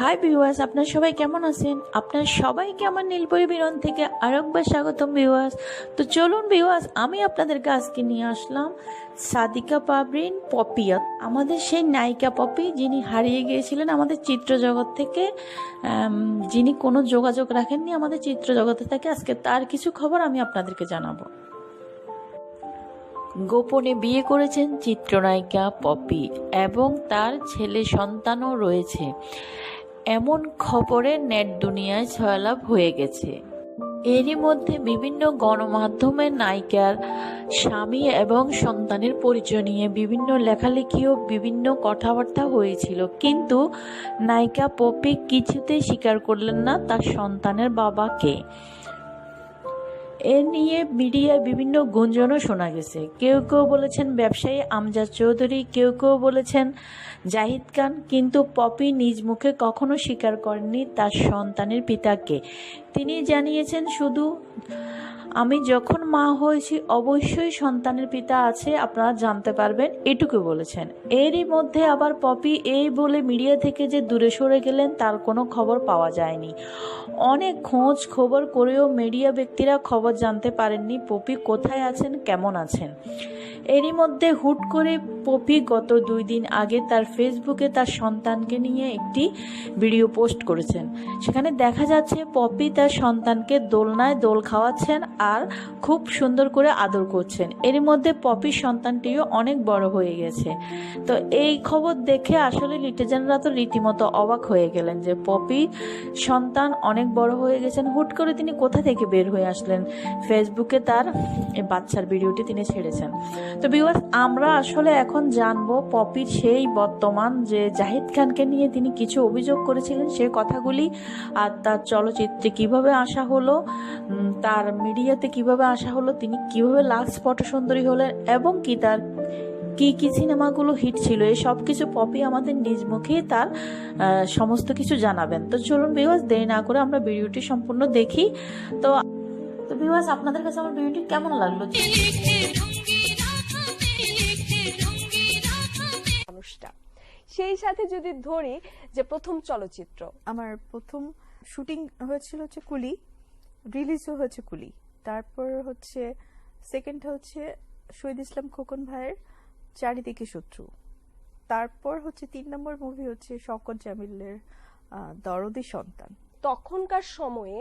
Hi viewers আপনার সবাই কেমন আছেন? আপনার সবাইকে আমার নীলপরি বিরন থেকে আরেকবার স্বাগতম ভিউয়ার্স তো চলুন ভিউয়ার্স আমি আপনাদেরকে আজকে নিয়ে আসলাম সাদিকা পাবরিন পপিয়ত আমাদের সেই নায়িকা পপি, যিনি হারিয়ে গিয়েছিলেন আমাদের চিত্র জগৎ থেকে যিনি কোনো যোগাযোগ রাখেননি আমাদের চিত্র জগতে থেকে, আজকে তার কিছু খবর আমি আপনাদেরকে জানাব। গোপনে বিয়ে করেছেন চিত্রনায়িকা পপি এবং তার ছেলে সন্তানও রয়েছে। এমন খবরে নেট দুনিয়ায় ছয়লাভ হয়ে গেছে। এরই মধ্যে বিভিন্ন গণমাধ্যমে নায়িকার স্বামী এবং সন্তানের পরিচয় নিয়ে বিভিন্ন লেখালেখি ও বিভিন্ন কথাবার্তা হয়েছিল। কিন্তু নায়িকা পপি কিছুতেই স্বীকার করলেন না তার সন্তানের বাবাকে। এ নিয়ে মিডিয়ায় বিভিন্ন গুঞ্জনও শোনা গেছে। কেউ কেউ বলেছেন ব্যবসায়ী আমজাদ চৌধুরী, কেউ কেউ বলেছেন জাহিদ খান, কিন্তু পপি নিজ মুখে কখনো স্বীকার করেননি তার সন্তানের পিতাকে। তিনি জানিয়েছেন শুধু আমি যখন মা হয়েছি, অবশ্যই সন্তানের পিতা আছে, আপনারা জানতে পারবেন, এটুকু বলেছেন। এরই মধ্যে আবার পপি এই বলে মিডিয়া থেকে যে দূরে সরে গেলেন, তার কোনো খবর পাওয়া যায়নি। অনেক খোঁজ খবর করেও মিডিয়া ব্যক্তিরা খবর জানতে পারেননি, পপি কোথায় আছেন, কেমন আছেন। এরই মধ্যে হুট করে পপি গত দুই দিন আগে তার ফেসবুকে তার সন্তানকে নিয়ে একটি ভিডিও পোস্ট করেছেন। সেখানে দেখা যাচ্ছে পপি তার সন্তানকে দোলনায় দোল খাওয়াচ্ছেন আর খুব সুন্দর করে আদর করছেন। এর মধ্যে পপির সন্তানটিও অনেক বড় হয়ে গেছে। তো এই খবর দেখে আসলে লিটেজেনরা তো রীতিমতো অবাক হয়ে গেলেন যে পপি সন্তান অনেক বড় হয়ে গেছেন। হুট করে তিনি কোথা থেকে বের হয়ে আসলেন? ফেসবুকে তার বাচ্চার ভিডিওটি তিনি ছেড়েছেন। তো বিওয়াস আমরা আসলে এখন জানব পপির সেই বর্তমান যে জাহিদ খানকে নিয়ে তিনি কিছু অভিযোগ করেছিলেন সেই কথাগুলি আর তার চলচ্চিত্রে কীভাবে আসা হলো তার তার মিডিয়াতে কীভাবে আসা হলো, তিনি কীভাবে লাক্স ফটো সুন্দরী হলেন এবং কি তার কি কি সিনেমাগুলো হিট ছিল, এই সব কিছু পপি আমাদের নিজ মুখে তার সমস্ত কিছু জানাবেন। তো চলুন বিওয়াস দেরি না করে আমরা ভিডিওটি সম্পূর্ণ দেখি। তো তো বিওয়াস আপনাদের কাছে আমার ভিডিওটি কেমন লাগল? সেই সাথে যদি ধরি যে প্রথম চলচ্চিত্র, আমার প্রথম শুটিং হয়েছিল হচ্ছে কুলি রিলিজও হয়েছে কুলি। তারপর হচ্ছে সেকেন্ড হচ্ছে শহীদ ইসলাম খোকন ভাইয়ের চারিদিকে শত্রু। তারপর হচ্ছে তিন নম্বর মুভি হচ্ছে শওকত জামিলের দরদি সন্তান। তখনকার সময়ে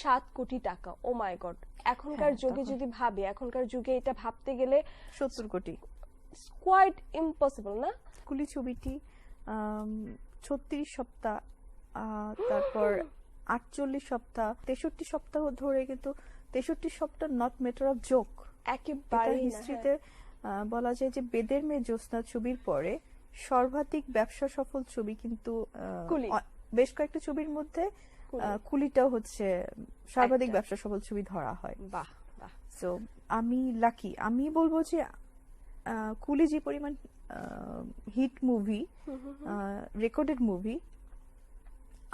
সাত কোটি টাকা ও মাই গড এখনকার হ্যাঁ, যুগে যদি ভাবে এখনকার যুগে এটা ভাবতে গেলে সত্তর কোটি। কোয়াইট ইম্পসিবল না? কুলি ছবিটি ছত্রিশ সপ্তাহ তারপর আটচল্লিশ সপ্তাহ তেষট্টি সপ্তাহ ধরে কিন্তু তেষট্টি সপ্তাহ নট মেটার অফ জোক একেবারে হিস্ট্রিতে বলা যায় যে বেদের মেয়ে জ্যোৎস্না ছবির পরে সর্বাধিক ব্যবসা সফল ছবি কিন্তু বেশ কয়েকটা ছবির মধ্যে কুলি। আহ, কুলিটাও হচ্ছে সর্বাধিক ব্যবসা সফল ছবি ধরা হয়। বাহ বাহ। সো আমি লাকি আমি বলব যে কুলি যে পরিমাণ হিট মুভি রেকর্ডেড মুভি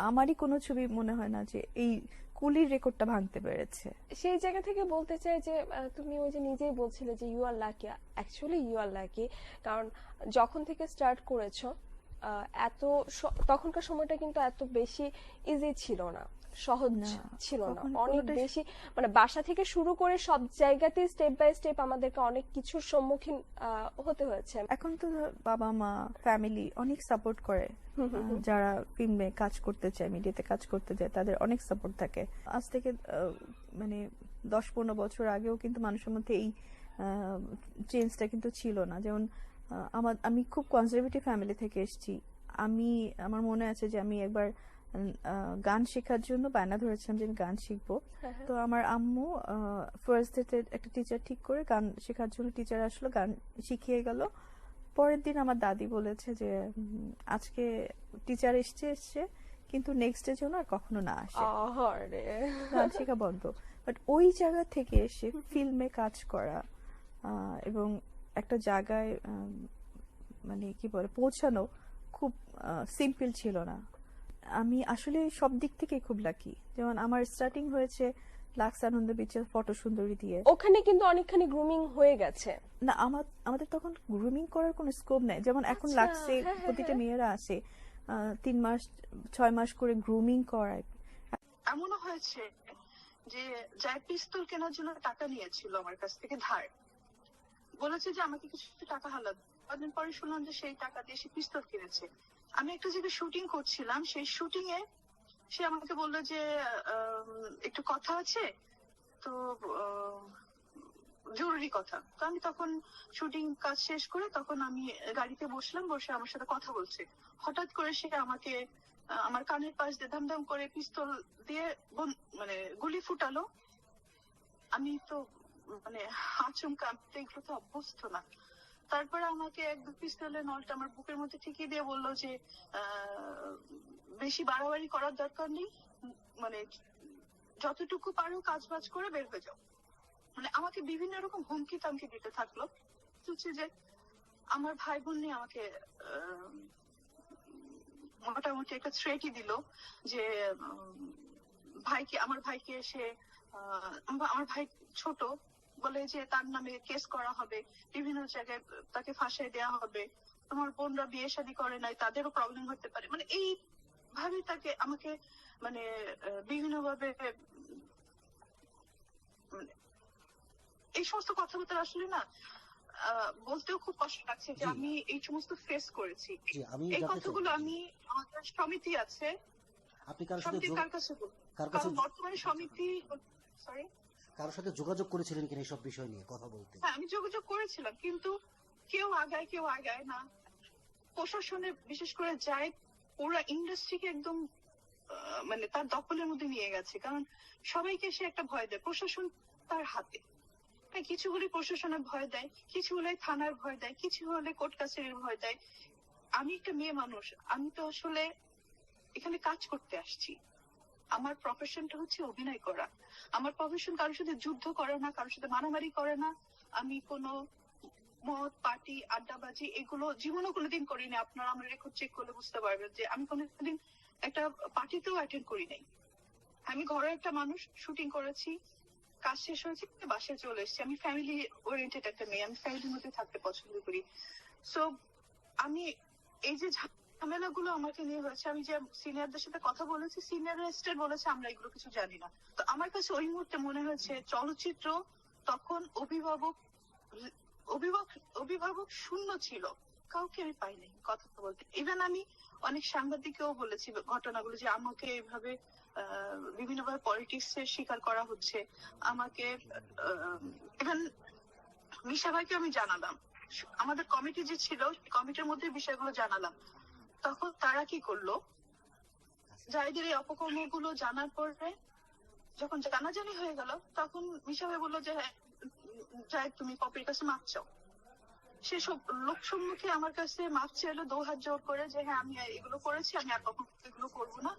আমারই কোনো ছবি মনে হয় না যে এই কুলির রেকর্ডটা ভাঙতে পেরেছে। সেই জায়গা থেকে বলতে চাই যে তুমি ওই যে নিজেই বলছিলে যে you are lucky actually you are lucky কারণ যখন থেকে স্টার্ট করেছ এত তখনকার সময়টা কিন্তু এত বেশি ইজি ছিল না। সহজ ছিল না। অনেক বেশি মানে বাসা থেকে শুরু করে সব জায়গাতেই স্টেপ বাই স্টেপ আমাদেরকে অনেক কিছুর সম্মুখীন হতে হয়েছে। এখন তো বাবা মা ফ্যামিলি অনেক সাপোর্ট করে। যারা ফিল্মে কাজ করতে চায় মিডিয়াতে কাজ করতে চায় তাদের অনেক সাপোর্ট থাকে। আজ থেকে মানে দশ পনেরো বছর আগেও কিন্তু মানুষের মধ্যে এই চেঞ্জটা কিন্তু ছিল না। যেমন আমার আমি খুব কনজারভেটিভ ফ্যামিলি থেকে এসেছি। আমি আমার মনে আছে যে আমি একবার গান শেখার জন্য বায়না ধরেছিলাম যে আমি গান শিখব। তো আমার আম্মু ফার্স্ট ডেতে একটা টিচার ঠিক করে গান শেখার জন্য টিচার আসলো গান শিখিয়ে গেল। পরের দিন আমার দাদি বলেছে যে আজকে টিচার এসছে এসছে কিন্তু নেক্সট ডে জন্য আর কখনো না আসে। গান শেখা বন্ধ। বাট ওই জায়গা থেকে এসে ফিল্মে কাজ করা এবং একটা জায়গায় মানে কি বলে পৌঁছানো খুব সিম্পল ছিল না। আমি আসলে সব দিক থেকে খুব লাকি যেমন আমার স্টার্টিং হয়েছে লাক্স আনন্দ বিচের ফটো সুন্দরী দিয়ে। ওখানে কিন্তু অনেকখানি গ্রুমিং হয়ে গেছে। না আমার আমাদের তখন গ্রুমিং করার কোনো স্কোপ নাই। যেমন এখন আচ্ছা, লাগছে হ্যাঁ, হ্যাঁ, প্রতিটা হ্যাঁ। মেয়েরা আসে আহ, তিন মাস ছয় মাস করে গ্রুমিং করায়। এমনও হয়েছে যে যাই পিস্তল কেনার জন্য টাকা নিয়েছিল আমার কাছ থেকে ধার বলেছে যে আমাকে কিছু টাকা হালাত কদিন পরে শুনলাম যে সেই টাকা দিয়ে সে পিস্তল কিনেছে। আমি একটা জায়গায় শুটিং করছিলাম, সেই শুটিং এ সে আমাকে বলল যে একটু কথা আছে, তো জরুরি কথা। তো আমি তখন শুটিং কাজ শেষ করে তখন আমি গাড়িতে বসলাম, বসে আমার সাথে কথা বলছে। হঠাৎ করে সে আমাকে আমার কানের পাশ দিয়ে ধামধাম করে পিস্তল দিয়ে মানে গুলি ফুটালো। আমি তো মানে আচমকা আমি তো এগুলো তো অভ্যস্ত না। তারপরে আমাকে এক দু পিস্তলের নলটা আমার বুকের মধ্যে ঠিকিয়ে দিয়ে বলল যে বেশি বাড়াবাড়ি করার দরকার নেই মানে যতটুকু পারো কাজ বাজ করে বের হয়ে যাও। মানে আমাকে বিভিন্ন রকম হুমকি তামকি দিতে থাকল। হচ্ছে যে, আমার ভাই বোন নিয়ে আমাকে মোটামুটি একটা থ্রেটই দিল যে ভাইকে, আমার ভাইকে এসে আমার ভাই ছোট বলে যে তার নামে কেস করা হবে বিভিন্ন জায়গায় তাকে ফাঁসাই দেওয়া হবে তোমার বোনরা বিয়ে শাদী করে নাই তাদেরও প্রবলেম হতে পারে। মানে এই ভাবে তাকে আমাকে মানে বিভিন্ন ভাবে এই সমস্ত কথাবার্তা আসলে না বলতেও খুব কষ্ট লাগছে যে আমি এই সমস্ত ফেস করেছি। এই কথাগুলো আমি আমাদের সমিতি আছে। আপনি কারোর সাথে কার কাছে বলব? কার কাছে কারণ বর্তমানে সমিতি সরি কারোর সাথে যোগাযোগ করেছিলেন কিনা এইসব বিষয় নিয়ে কথা বলতে? হ্যাঁ আমি যোগাযোগ করেছিলাম, কিন্তু কেউ আগায় কেউ আগায় না। প্রশাসনে বিশেষ করে যায় পুরো ইন্ডাস্ট্রিকে একদম মানে তার দখলের মধ্যে নিয়ে গেছে, কারণ সবাইকে সে একটা ভয় দেয়, প্রশাসন তার হাতে। হ্যাঁ কিছুগুলি প্রশাসনের ভয় দেয়, কিছু হলে থানার ভয় দেয়, কিছু হলে কোর্ট কাছারির ভয় দেয়। আমি একটা মেয়ে মানুষ, আমি তো আসলে এখানে কাজ করতে আসছি। আমার প্রফেশনটা হচ্ছে অভিনয় করা। আমার প্রফেশন কারোর সাথে যুদ্ধ করে না, কারোর সাথে মারামারি করে না। আমি কোনো মদ, পার্টি, আড্ডাবাজি এগুলো জীবনও কোনোদিন করিনি। আপনারা আমার রেকর্ড চেক করলে বুঝতে পারবেন যে আমি কোনোদিন একটা পার্টিতেও অ্যাটেন্ড করি নাই আমি ঘরে একটা মানুষ শুটিং করেছি, কাজ শেষ হয়েছে, বাসায় চলে এসেছি। আমি ফ্যামিলি ওরিয়েন্টেড একটা মেয়ে, আমি ফ্যামিলির মধ্যে থাকতে পছন্দ করি। সো আমি এই যে ঝামেলাগুলো আমাকে নিয়ে হয়েছে। আমি যে সিনিয়রদের সাথে কথা বলেছি সিনিয়র স্টেট বলেছে, আমরা এগুলো কিছু জানি না। তো আমার কাছে ওই মুহূর্তে মনে হয়েছে, চলচ্চিত্র তখন অভিভাবক অভিভাবক অভিভাবক শূন্য ছিল। কাউকে আমি পাইনি, কথা বলতে। ইভেন আমি অনেক সাংবাদিককেও বলেছি ঘটনাগুলো যে আমাকে এইভাবে পলিটিক্স এর শিকার করা হচ্ছে। আমাকে ইভেন মিশা ভাইকে আমি জানালাম। আমাদের কমিটি যে ছিল কমিটির মধ্যে বিষয়গুলো জানালাম। তখন তারা কি করল? জাহিদের এই অপকর্মগুলো জানার পরে যখন জানাজানি হয়ে গেল তখন মিশা ভাই বলল যে হ্যাঁ, যাই তুমি পপির কাছে মাপ চাও। সে সব লোক সম্মুখে আমার কাছে মাপ চাইলো দু হাত জোর করে যে হ্যাঁ আমি এগুলো করেছি আমি আর কখন এগুলো করব না।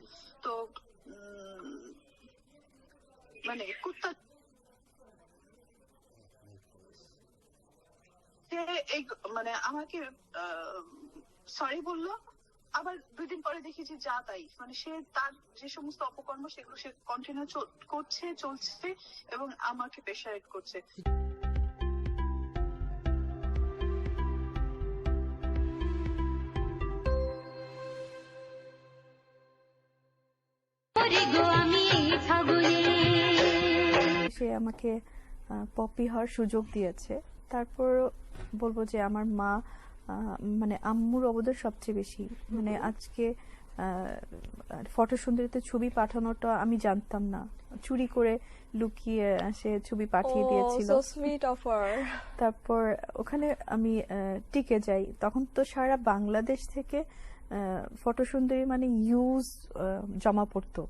তো মানে কুত্তা মানে আমাকে সরি বলল আবার দুই দিন পরে দেখি যে যা তাই। মানে সে তার যে সমস্ত অপকর্ম সেগুলো সে কন্টিনিউ করছে চলছে এবং আমাকে প্রেশারেট করছে। সে আমাকে আহ, পপি হওয়ার সুযোগ দিয়েছে। তারপর বলব যে আমার মা মানে আম্মুর অবদান সবচেয়ে বেশি। মানে আজকে ফটো সুন্দরীতে ছবি পাঠানোটা আমি জানতাম না। চুরি করে লুকিয়ে সে ছবি পাঠিয়ে দিয়েছিল। তারপর ওখানে আমি টিকে যাই। তখন তো সারা বাংলাদেশ থেকে ফটো সুন্দরী মানে ইউজ জমা পড়তো।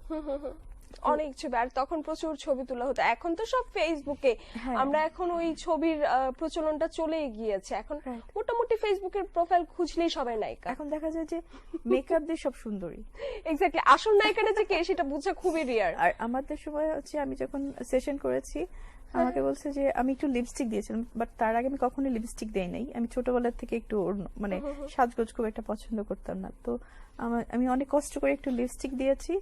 অনেক ছবি আর তখন প্রচুর ছবি তোলা হতো। এখন তো সব ফেসবুকে হ্যাঁ। আমরা এখন ওই ছবির প্রচলনটা চলেই গিয়েছে। এখন মোটামুটি ফেসবুকের প্রোফাইল খুঁজলেই সবাই নায়িকা। এখন দেখা যায় যে মেকআপ দিয়ে সব সুন্দরী। এক্স্যাক্টলি আসল নায়িকাটা যে কে সেটা বোঝা খুবই রিয়ার আর আমাদের সময় হচ্ছে আমি যখন সেশন করেছি আমাকে বলছে যে আমি একটু লিপস্টিক দিয়েছিলাম বাট তার আগে আমি কখনো লিপস্টিক দেই নাই। আমি ছোটবেলা থেকে একটু মানে সাজগোজ খুব একটা পছন্দ করতাম না। তো আমার আমি অনেক কষ্ট করে একটু লিপস্টিক দিয়েছি।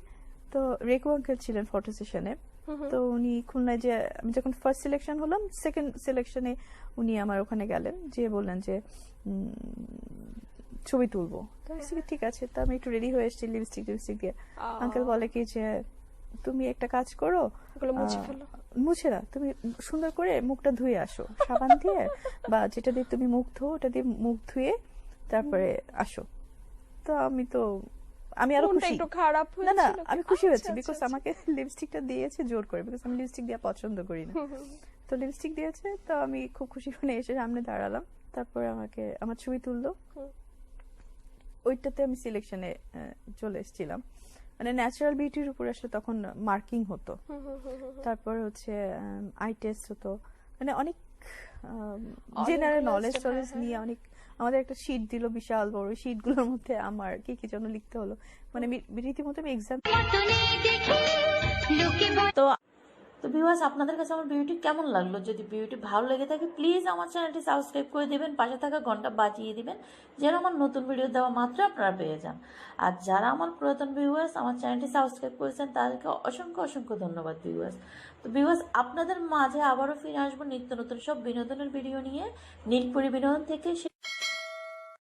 তো রেকু আঙ্কেল ছিলেন ফটো সেশনে তো উনি খুলনায় যে আমি যখন ফার্স্ট সিলেকশন হলাম সেকেন্ড সিলেকশনে উনি আমার ওখানে গেলেন যে বললেন যে ছবি তুলবো। তো ঠিক আছে। তো আমি একটু রেডি হয়ে এসেছি লিপস্টিক লিপস্টিক দিয়ে। আঙ্কেল বলে কি যে তুমি একটা কাজ করো মুছে মুছে না তুমি সুন্দর করে মুখটা ধুয়ে আসো সাবান দিয়ে বা যেটা দিয়ে তুমি মুখ ধো ওটা দিয়ে মুখ ধুয়ে তারপরে আসো। তো আমি তো আমি আরও খুশি। একটু খারাপ না না আমি খুশি আচ্ছা, হয়েছি আচ্ছা, বিকজ আচ্ছা। আমাকে লিপস্টিকটা দিয়েছে জোর করে বিকজ আমি লিপস্টিক দিয়ে পছন্দ করি না। তো লিপস্টিক দিয়েছে তো আমি খুব খুশি মনে এসে সামনে দাঁড়ালাম। তারপরে আমাকে আমার ছবি তুললো। ওইটাতে আমি সিলেকশনে চলে এসেছিলাম। মানে ন্যাচারাল বিউটির উপর আসলে তখন মার্কিং হতো। তারপরে হচ্ছে আই টেস্ট হতো। মানে অনেক জেনারেল নলেজ টলেজ নিয়ে হ্যাঁ। অনেক আমাদের একটা শীট দিল বিশাল বড় শীটগুলোর মধ্যে আমার কি কি যেন লিখতে হলো। মানে রীতিমতো আমি এক্সাম তো ভিউয়ার্স আপনাদের কাছে আমার ভিডিওটি কেমন লাগল? যদি ভিডিওটি ভালো লেগে থাকে প্লিজ আমার চ্যানেলটি সাবস্ক্রাইব করে দিবেন, পাশে থাকা ঘণ্টা বাজিয়ে দিবেন, যেন আমার নতুন ভিডিও দেওয়া মাত্র আপনারা পেয়ে যান। আর যারা আমার পুরাতন ভিউয়ার্স আমার চ্যানেলটি সাবস্ক্রাইব করেছেন, তাদেরকে অসংখ্য অসংখ্য ধন্যবাদ ভিউয়ার্স তো ভিউয়ার্স আপনাদের মাঝে আবারও ফিরে আসব নিত্য নতুন সব বিনোদনের ভিডিও নিয়ে। নীলপুরি বিনোদন থেকে